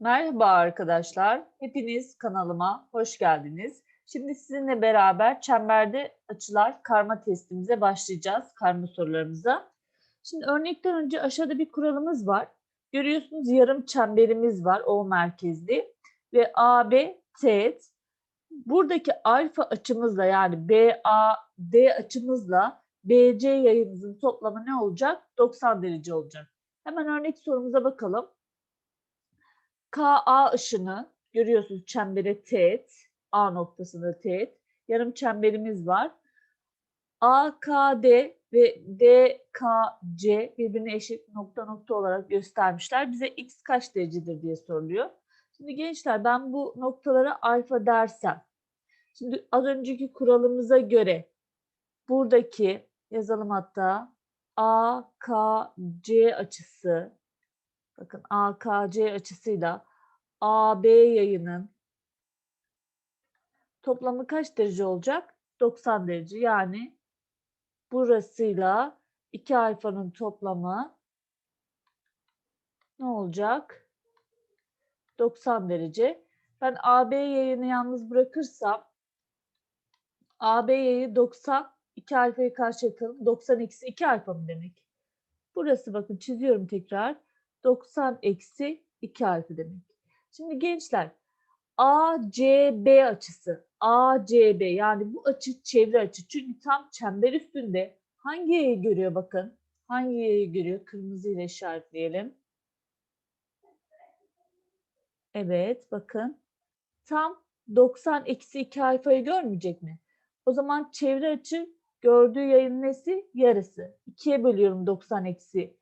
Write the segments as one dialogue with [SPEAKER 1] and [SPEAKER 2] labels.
[SPEAKER 1] Merhaba arkadaşlar. Hepiniz kanalıma hoş geldiniz. Şimdi sizinle beraber çemberde açılar karma testimize başlayacağız. Karma sorularımıza. Şimdi örnekten önce aşağıda bir kuralımız var. Görüyorsunuz yarım çemberimiz var O merkezli ve AB teğet. Buradaki alfa açımızla yani BAD açımızla BC yayımızın toplamı ne olacak? 90 derece olacak. Hemen örnek sorumuza bakalım. KA ışını görüyorsunuz çembere teğet. A noktasında teğet. Yarım çemberimiz var. AKD ve DKC birbirine eşit nokta nokta olarak göstermişler. Bize x kaç derecedir diye soruluyor. Şimdi gençler ben bu noktalara alfa dersem. Şimdi az önceki kuralımıza göre buradaki yazalım hatta AKC açısı bakın AKC açısıyla AB yayının toplamı kaç derece olacak? 90 derece. Yani burasıyla 2 alfanın toplamı ne olacak? 90 derece. Ben AB yayını yalnız bırakırsam AB yayı 90 2 alfayı karşı yakalım. 90 eksi 2 alfa mı demek? Burası bakın çiziyorum tekrar. 90 eksi 2 alfa demek. Şimdi gençler ACB açısı ACB yani bu açı çevre açı. Çünkü tam çember üstünde hangi yayı görüyor bakın. Hangi yayı görüyor? Kırmızı ile işaretleyelim. Evet bakın. Tam 90 eksi 2 alfayı görmeyecek mi? O zaman çevre açı gördüğü yayın nesi? Yarısı. 2'ye bölüyorum 90 eksi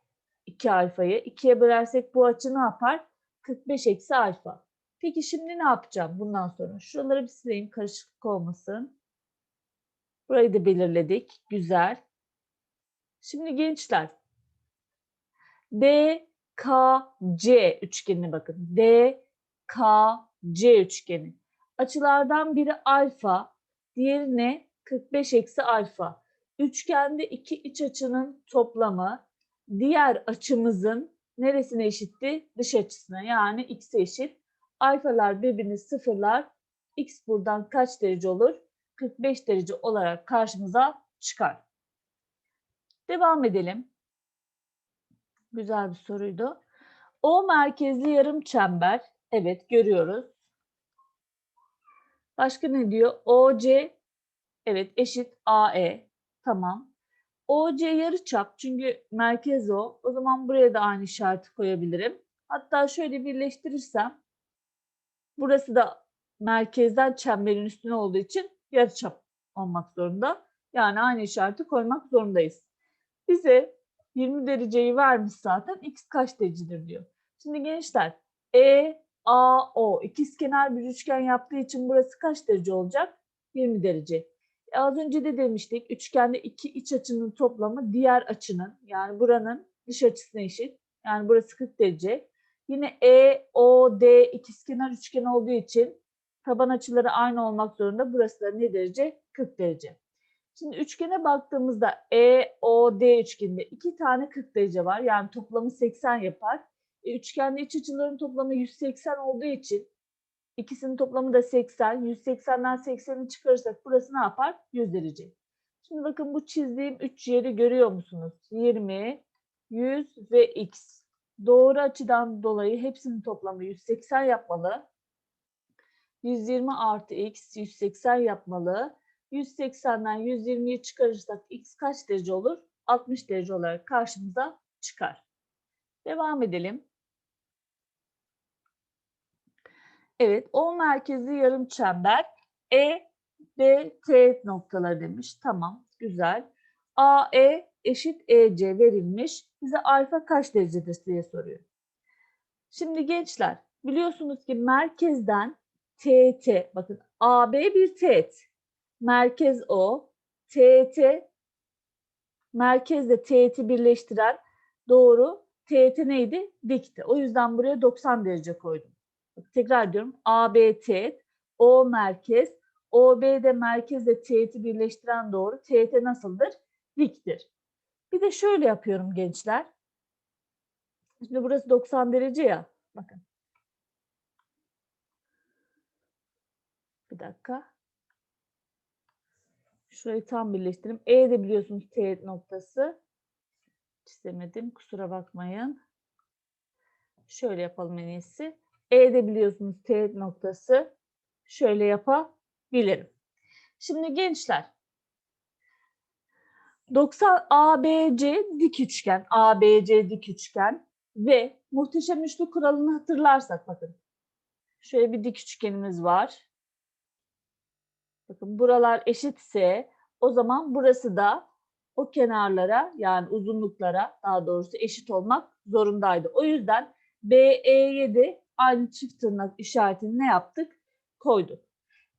[SPEAKER 1] 2 alfayı. 2'ye bölersek bu açı ne yapar? 45 eksi alfa. Peki şimdi ne yapacağım bundan sonra? Şuraları bir sileyim karışıklık olmasın. Burayı da belirledik. Güzel. Şimdi gençler DKC üçgenine bakın. DKC üçgeni. Açılardan biri alfa, diğeri ne? 45 eksi alfa. Üçgende iki iç açının toplamı diğer açımızın neresine eşitti? Dış açısına yani x'e eşit. Alfalar birbirini sıfırlar. X buradan kaç derece olur? 45 derece olarak karşımıza çıkar. Devam edelim. Güzel bir soruydu. O merkezli yarım çember. Evet görüyoruz. Başka ne diyor? OC evet eşit AE. Tamam. OC yarıçap çünkü merkez o. O zaman buraya da aynı işareti koyabilirim. Hatta şöyle birleştirirsem burası da merkezden çemberin üstüne olduğu için yarıçap olmak zorunda. Yani aynı işareti koymak zorundayız. Bize 20 dereceyi vermiş zaten. X kaç derecedir diyor. Şimdi gençler E, A, O ikizkenar bir üçgen yaptığı için burası kaç derece olacak? 20 derece. Az önce de demiştik üçgende iki iç açının toplamı diğer açının yani buranın dış açısına eşit. Yani burası 40 derece. Yine E, O, D ikizkenar üçgen olduğu için taban açıları aynı olmak zorunda. Burası da ne derece? 40 derece. Şimdi üçgene baktığımızda E, O, D üçgeninde iki tane 40 derece var. Yani toplamı 80 yapar. E, üçgende iç açıların toplamı 180 olduğu için İkisinin toplamı da 80. 180'den 80'i çıkarırsak burası ne yapar? 100 derece. Şimdi bakın bu çizdiğim 3 yeri görüyor musunuz? 20, 100 ve x. Doğru açıdan dolayı hepsinin toplamı 180 yapmalı. 120 artı x 180 yapmalı. 180'den 120'yi çıkarırsak x kaç derece olur? 60 derece olarak karşımıza çıkar. Devam edelim. Evet, O merkezli yarım çember E, B, T noktaları demiş. Tamam, güzel. A, E eşit EC verilmiş. Bize alfa kaç derecedir diye soruyor. Şimdi gençler, biliyorsunuz ki merkezden TT, bakın AB bir teğet. Merkez O, TT, merkezle teğeti birleştiren doğru TT neydi? Dikti. O yüzden buraya 90 derece koydum tekrar diyorum ABT, O merkez, OB'de merkezle teğeti birleştiren doğru. Teğet nasıldır? Diktir. Bir de şöyle yapıyorum gençler. Şimdi burası 90 derece ya. Bakın. Bir dakika. Şurayı tam birleştireyim. E de biliyorsunuz teğet noktası. Çizemedim. Kusura bakmayın. Şöyle yapalım en iyisi. E de biliyorsunuz teğet noktası. Şöyle yapabilirim. Şimdi gençler 90 ABC dik üçgen, ABC dik üçgen ve muhteşem üçlü kuralını hatırlarsak bakın. Şöyle bir dik üçgenimiz var. Bakın buralar eşitse o zaman burası da o kenarlara yani uzunluklara daha doğrusu eşit olmak zorundaydı. O yüzden BE'ye de aynı çift tırnak işaretini ne yaptık? Koyduk.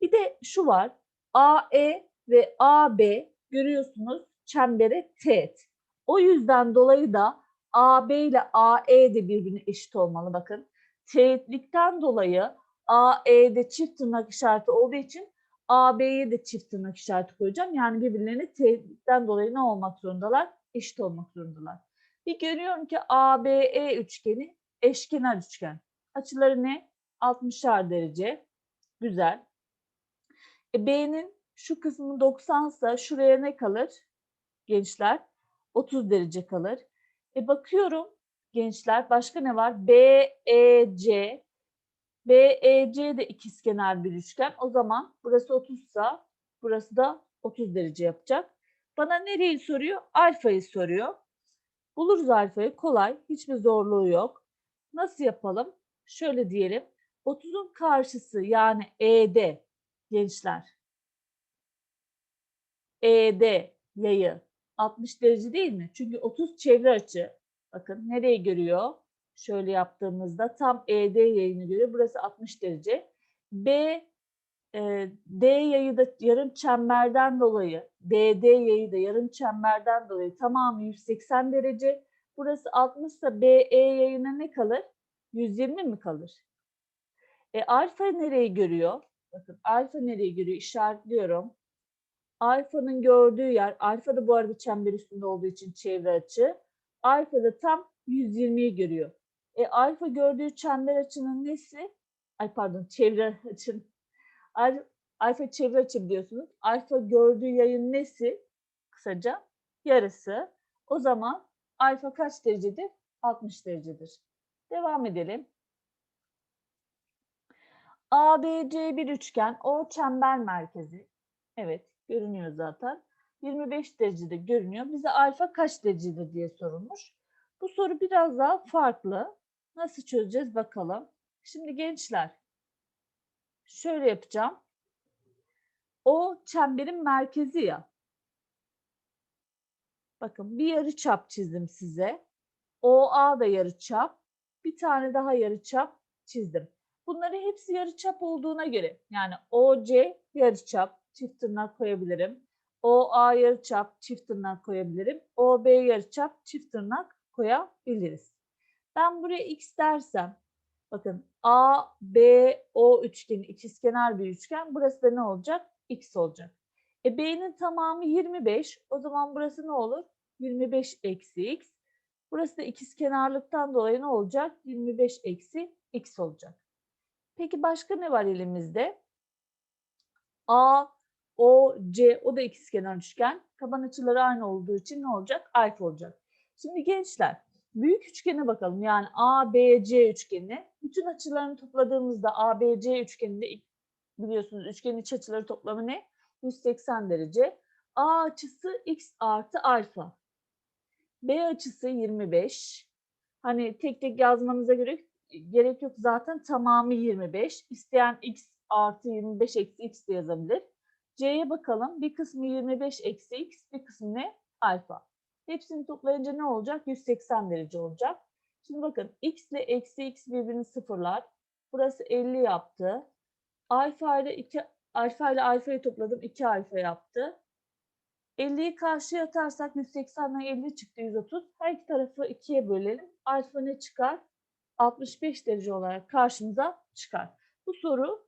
[SPEAKER 1] Bir de şu var. AE ve AB görüyorsunuz çembere teğet. O yüzden dolayı da AB ile AE de birbirine eşit olmalı. Bakın teğetlikten dolayı AE'de çift tırnak işareti olduğu için AB'ye de çift tırnak işareti koyacağım. Yani birbirlerine teğetlikten dolayı ne olmak zorundalar? Eşit olmak zorundalar. Bir görüyorum ki ABE üçgeni eşkenar üçgen. Açıları ne? 60'ar derece. Güzel. E, B'nin şu kısmı 90 ise şuraya ne kalır? Gençler 30 derece kalır. E bakıyorum gençler başka ne var? BEC BEC de ikizkenar bir üçgen. O zaman burası 30 ise burası da 30 derece yapacak. Bana nereyi soruyor? Alfayı soruyor. Buluruz alfayı. Kolay. Hiçbir zorluğu yok. Nasıl yapalım? Şöyle diyelim. 30'un karşısı yani ED gençler. ED yayı 60 derece değil mi? Çünkü 30 çevre açı. Bakın nereye görüyor? Şöyle yaptığımızda tam ED yayını görüyor. Burası 60 derece. B e, D yayı da yarım çemberden dolayı, DD yayı da yarım çemberden dolayı tamamı 180 derece. Burası 60 ise BE yayına ne kalır? 120 mi kalır? E, alfa nereyi görüyor? Bakın alfa nereyi görüyor? İşaretliyorum. Alfa'nın gördüğü yer, alfa da bu arada çember üstünde olduğu için çevre açı. Alfa da tam 120'yi görüyor. E, alfa gördüğü çember açının nesi? Ay pardon çevre açın. Al, alfa çevre açı biliyorsunuz. Alfa gördüğü yayın nesi? Kısaca yarısı. O zaman alfa kaç derecedir? 60 derecedir. Devam edelim. ABC bir üçgen, O çember merkezi. Evet, görünüyor zaten. 25 derecede görünüyor. Bize alfa kaç derecedir diye sorulmuş. Bu soru biraz daha farklı. Nasıl çözeceğiz bakalım. Şimdi gençler, şöyle yapacağım. O çemberin merkezi ya. Bakın bir yarı çap çizdim size. OA da yarı çap. Bir tane daha yarı çap çizdim. Bunları hepsi yarıçap olduğuna göre yani OC yarıçap çift tırnak koyabilirim. OA yarıçap çift tırnak koyabilirim. OB yarıçap çift tırnak koyabiliriz. Ben buraya x dersem bakın A, B, O üçgeni ikizkenar bir üçgen. Burası da ne olacak? X olacak. E B'nin tamamı 25. O zaman burası ne olur? 25 eksi x. Burası da ikizkenarlıktan dolayı ne olacak? 25 eksi x olacak. Peki başka ne var elimizde? A, O, C o da ikizkenar üçgen. Taban açıları aynı olduğu için ne olacak? Alfa olacak. Şimdi gençler büyük üçgene bakalım. Yani ABC üçgeni. Bütün açılarını topladığımızda ABC üçgeninde biliyorsunuz üçgenin iç açıları toplamı ne? 180 derece. A açısı x artı alfa. B açısı 25. Hani tek tek yazmanıza göre gerek yok zaten tamamı 25. İsteyen x artı 25 eksi x de yazabilir. C'ye bakalım. Bir kısmı 25 eksi x, bir kısmı ne? Alfa. Hepsini toplayınca ne olacak? 180 derece olacak. Şimdi bakın x ile eksi x birbirini sıfırlar. Burası 50 yaptı. Alfa ile 2 alfa ile alfayı topladım. 2 alfa yaptı. 50'yi karşıya atarsak 180'den 50 çıktı 130. Her iki tarafı 2'ye bölelim. Alfa ne çıkar? 65 derece olarak karşımıza çıkar. Bu soru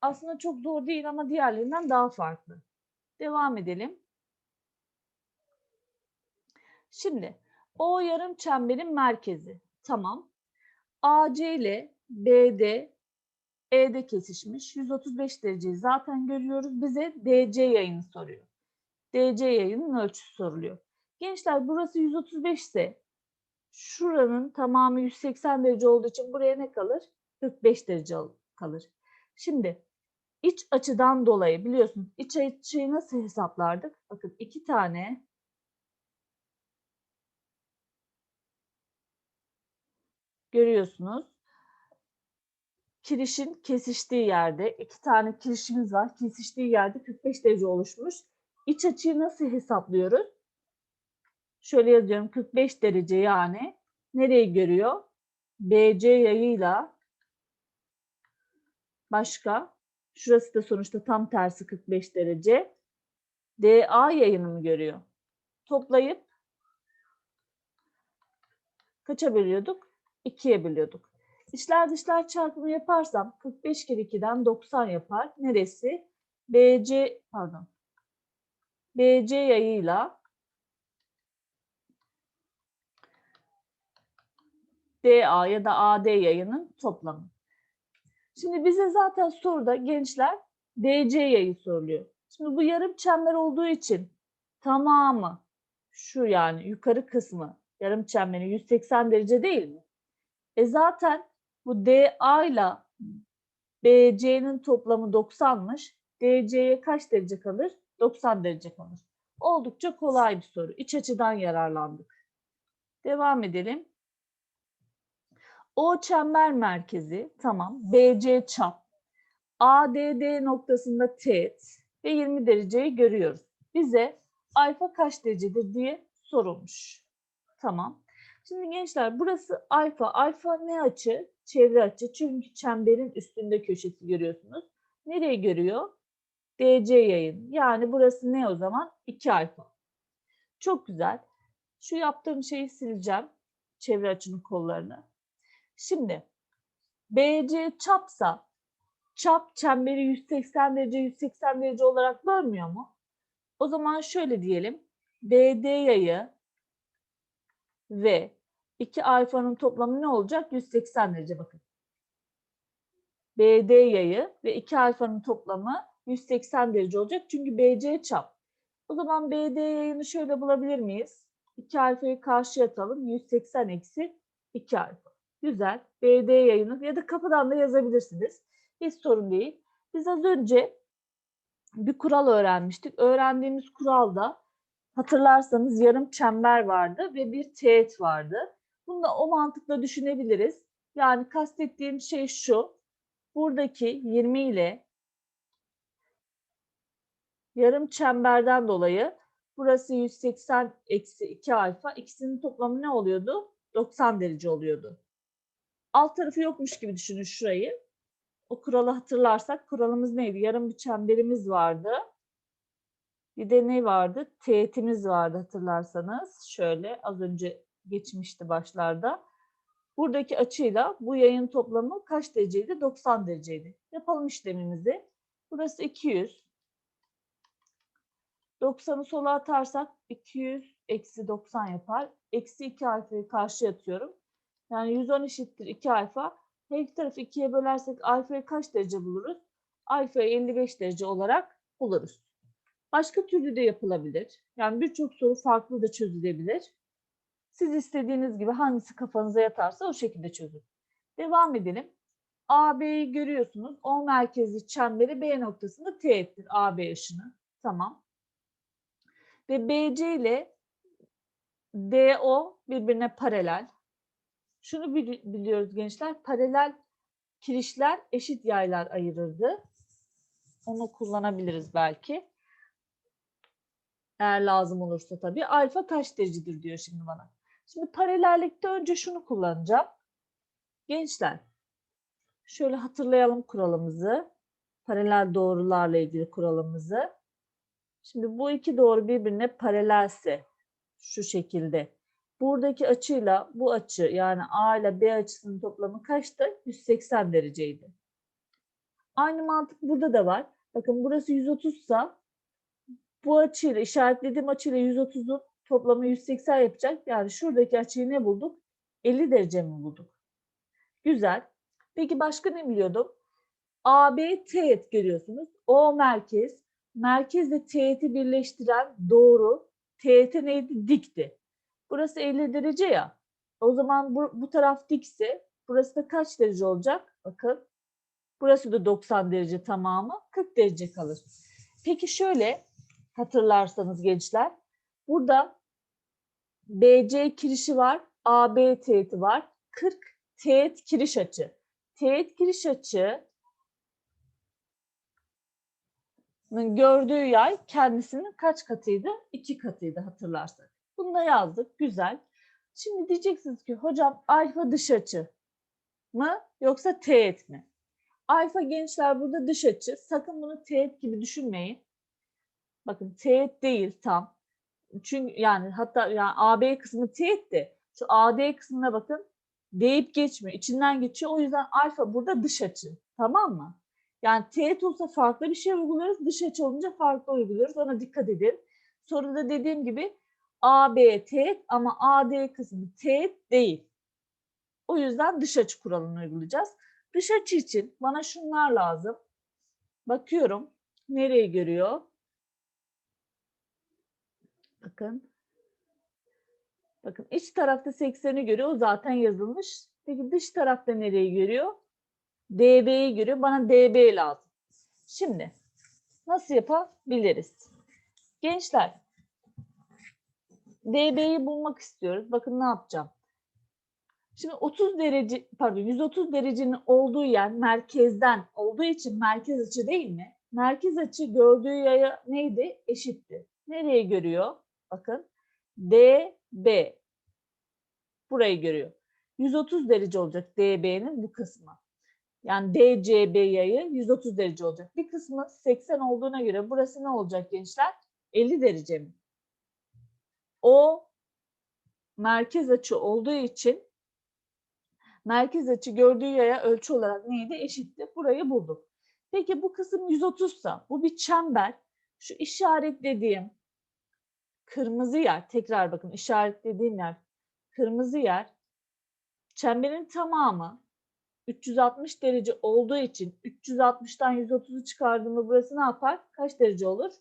[SPEAKER 1] aslında çok zor değil ama diğerlerinden daha farklı. Devam edelim. Şimdi O yarım çemberin merkezi. Tamam. AC ile BD E'de kesişmiş. 135 dereceyi zaten görüyoruz. Bize DC yayını soruyor. DC yayının ölçüsü soruluyor. Gençler burası 135 ise şuranın tamamı 180 derece olduğu için buraya ne kalır? 45 derece al- kalır. Şimdi iç açıdan dolayı biliyorsunuz iç açıyı nasıl hesaplardık? Bakın iki tane görüyorsunuz. Kirişin kesiştiği yerde iki tane kirişimiz var. Kesiştiği yerde 45 derece oluşmuş. İç açıyı nasıl hesaplıyoruz? Şöyle yazıyorum 45 derece yani nereyi görüyor? BC yayıyla başka şurası da sonuçta tam tersi 45 derece. DA yayını mı görüyor? Toplayıp kaça bölüyorduk? 2'ye bölüyorduk. İçler dışlar çarpımı yaparsam 45 kere 2'den 90 yapar. Neresi? BC pardon. BC yayıyla DA ya da AD yayının toplamı. Şimdi bize zaten soruda gençler DC yayı soruluyor. Şimdi bu yarım çember olduğu için tamamı şu yani yukarı kısmı yarım çemberin 180 derece değil mi? E zaten bu DA ile BC'nin toplamı 90'mış. DC'ye kaç derece kalır? 90 derece kalır. Oldukça kolay bir soru. İç açıdan yararlandık. Devam edelim. O çember merkezi tamam. BC çap. ADD noktasında teğet ve 20 dereceyi görüyoruz. Bize alfa kaç derecedir diye sorulmuş. Tamam. Şimdi gençler burası alfa. Alfa ne açı? Çevre açı. Çünkü çemberin üstünde köşesi görüyorsunuz. Nereye görüyor? DC yayın. Yani burası ne o zaman? 2 alfa. Çok güzel. Şu yaptığım şeyi sileceğim. Çevre açının kollarını. Şimdi BC çapsa çap çemberi 180 derece 180 derece olarak bölmüyor mu? O zaman şöyle diyelim. BD yayı ve 2 alfanın toplamı ne olacak? 180 derece bakın. BD yayı ve 2 alfanın toplamı 180 derece olacak. Çünkü BC çap. O zaman BD yayını şöyle bulabilir miyiz? 2 alfayı karşıya atalım. 180 eksi 2 alfa. Güzel. BD yayını ya da kapıdan da yazabilirsiniz. Hiç sorun değil. Biz az önce bir kural öğrenmiştik. Öğrendiğimiz kuralda hatırlarsanız yarım çember vardı ve bir teğet vardı. Bunu o mantıkla düşünebiliriz. Yani kastettiğim şey şu. Buradaki 20 ile yarım çemberden dolayı burası 180 eksi 2 alfa. İkisinin toplamı ne oluyordu? 90 derece oluyordu. Alt tarafı yokmuş gibi düşünün şurayı. O kuralı hatırlarsak kuralımız neydi? Yarım bir çemberimiz vardı. Bir de ne vardı? Teğetimiz vardı hatırlarsanız. Şöyle az önce geçmişti başlarda. Buradaki açıyla bu yayın toplamı kaç dereceydi? 90 dereceydi. Yapalım işlemimizi. Burası 200. 90'ı sola atarsak 200 eksi 90 yapar. Eksi 2 alfayı karşıya atıyorum. Yani 110 eşittir 2 alfa. Her iki tarafı 2'ye bölersek alfayı kaç derece buluruz? Alfayı 55 derece olarak buluruz. Başka türlü de yapılabilir. Yani birçok soru farklı da çözülebilir. Siz istediğiniz gibi hangisi kafanıza yatarsa o şekilde çözün. Devam edelim. AB'yi görüyorsunuz. O merkezi çemberi B noktasında teğettir. AB ışını. Tamam. Ve BC ile DO birbirine paralel. Şunu bili- biliyoruz gençler. Paralel kirişler eşit yaylar ayırırdı. Onu kullanabiliriz belki. Eğer lazım olursa tabii. Alfa kaç derecedir diyor şimdi bana. Şimdi paralellikte önce şunu kullanacağım. Gençler, şöyle hatırlayalım kuralımızı. Paralel doğrularla ilgili kuralımızı. Şimdi bu iki doğru birbirine paralelse şu şekilde. Buradaki açıyla bu açı yani A ile B açısının toplamı kaçtı? 180 dereceydi. Aynı mantık burada da var. Bakın burası 130 sa bu açıyla işaretlediğim açıyla 130'un toplamı 180 yapacak. Yani şuradaki açıyı ne bulduk? 50 derece mi bulduk? Güzel. Peki başka ne biliyordum? AB teğet görüyorsunuz. O merkez. Merkezle teğeti birleştiren doğru. Teğet neydi? Dikti. Burası 50 derece ya. O zaman bu, bu taraf dikse burası da kaç derece olacak? Bakın. Burası da 90 derece tamamı 40 derece kalır. Peki şöyle hatırlarsanız gençler. Burada BC kirişi var. AB teğeti var. 40 teğet kiriş açı. Teğet kiriş açı gördüğü yay kendisinin kaç katıydı? İki katıydı hatırlarsak. Bunu da yazdık. Güzel. Şimdi diyeceksiniz ki hocam alfa dış açı mı yoksa teğet mi? Alfa gençler burada dış açı. Sakın bunu teğet gibi düşünmeyin. Bakın teğet değil tam. Çünkü yani hatta yani AB kısmı teğet de şu AD kısmına bakın deyip geçmiyor. içinden geçiyor. O yüzden alfa burada dış açı. Tamam mı? Yani teğet olsa farklı bir şey uyguluyoruz. Dış açı olunca farklı uyguluyoruz. Ona dikkat edin. Soruda dediğim gibi AB teğet ama AD kısmı teğet değil. O yüzden dış açı kuralını uygulayacağız. Dış açı için bana şunlar lazım. Bakıyorum. Nereyi görüyor? Bakın. Bakın iç tarafta 80'i görüyor. O zaten yazılmış. Peki dış tarafta nereyi görüyor? DB'yi görüyor. Bana DB lazım. Şimdi nasıl yapabiliriz? Gençler DB'yi bulmak istiyoruz. Bakın ne yapacağım. Şimdi 30 derece pardon 130 derecenin olduğu yer merkezden olduğu için merkez açı değil mi? Merkez açı gördüğü yaya neydi? Eşitti. Nereye görüyor? Bakın DB. Burayı görüyor. 130 derece olacak DB'nin bu kısmı. Yani DCB yayı 130 derece olacak. Bir kısmı 80 olduğuna göre burası ne olacak gençler? 50 derece mi? O merkez açı olduğu için merkez açı gördüğü yaya ölçü olarak neydi? Eşitti. Burayı bulduk. Peki bu kısım 130 sa bu bir çember. Şu işaretlediğim kırmızı yer, tekrar bakın işaretlediğim yer kırmızı yer çemberin tamamı 360 derece olduğu için 360'tan 130'u çıkardığımda burası ne yapar? Kaç derece olur?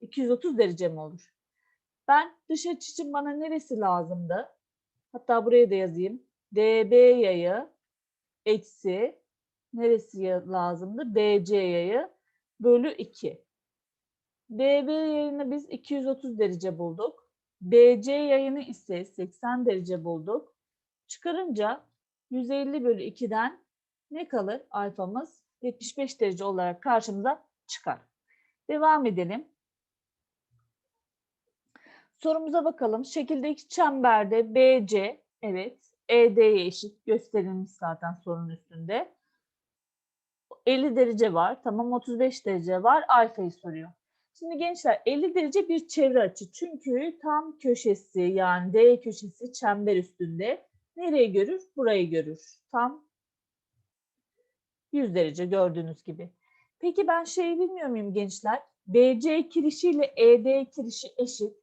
[SPEAKER 1] 230 derece mi olur? Ben dış açı için bana neresi lazımdı? Hatta buraya da yazayım. DB yayı eksi neresi lazımdı? BC yayı bölü 2. DB yayını biz 230 derece bulduk. BC yayını ise 80 derece bulduk. Çıkarınca 150 bölü 2'den ne kalır? Alfamız 75 derece olarak karşımıza çıkar. Devam edelim. Sorumuza bakalım. Şekildeki çemberde BC, evet, ED'ye eşit gösterilmiş zaten sorunun üstünde. 50 derece var. Tamam 35 derece var. Alfayı soruyor. Şimdi gençler 50 derece bir çevre açı. Çünkü tam köşesi yani D köşesi çember üstünde. Nereye görür? Burayı görür. Tam 100 derece gördüğünüz gibi. Peki ben şey bilmiyor muyum gençler? BC kirişi ile ED kirişi eşit.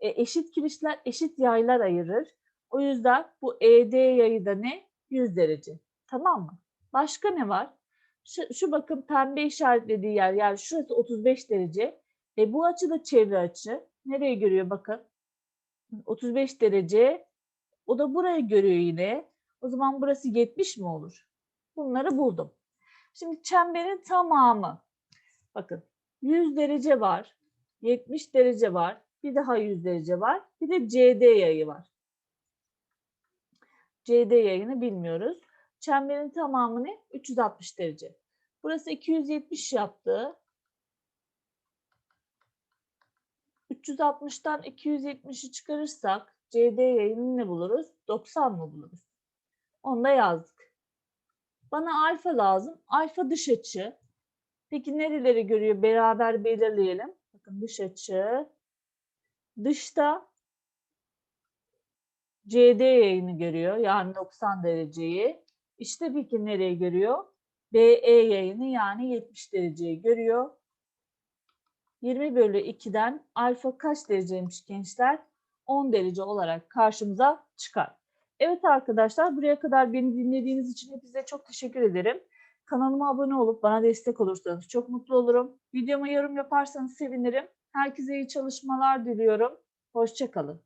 [SPEAKER 1] E, eşit kirişler eşit yaylar ayırır. O yüzden bu ED yayı da ne? 100 derece. Tamam mı? Başka ne var? Şu, şu bakın pembe işaretlediği yer yani şurası 35 derece. E bu açı da çevre açı. Nereye görüyor bakın. 35 derece. O da burayı görüyor yine. O zaman burası 70 mi olur? Bunları buldum. Şimdi çemberin tamamı. Bakın 100 derece var. 70 derece var. Bir daha 100 derece var. Bir de CD yayı var. CD yayını bilmiyoruz. Çemberin tamamı ne? 360 derece. Burası 270 yaptı. 360'tan 270'i çıkarırsak CD yayını ne buluruz? 90 mı buluruz? Onu da yazdık. Bana alfa lazım. Alfa dış açı. Peki nereleri görüyor? Beraber belirleyelim. Bakın dış açı. Dışta CD yayını görüyor. Yani 90 dereceyi. İşte peki nereye görüyor? BE yayını yani 70 dereceyi görüyor. 20 bölü 2'den alfa kaç dereceymiş gençler? 10 derece olarak karşımıza çıkar. Evet arkadaşlar buraya kadar beni dinlediğiniz için hepinize çok teşekkür ederim. Kanalıma abone olup bana destek olursanız çok mutlu olurum. Videoma yorum yaparsanız sevinirim. Herkese iyi çalışmalar diliyorum. Hoşçakalın.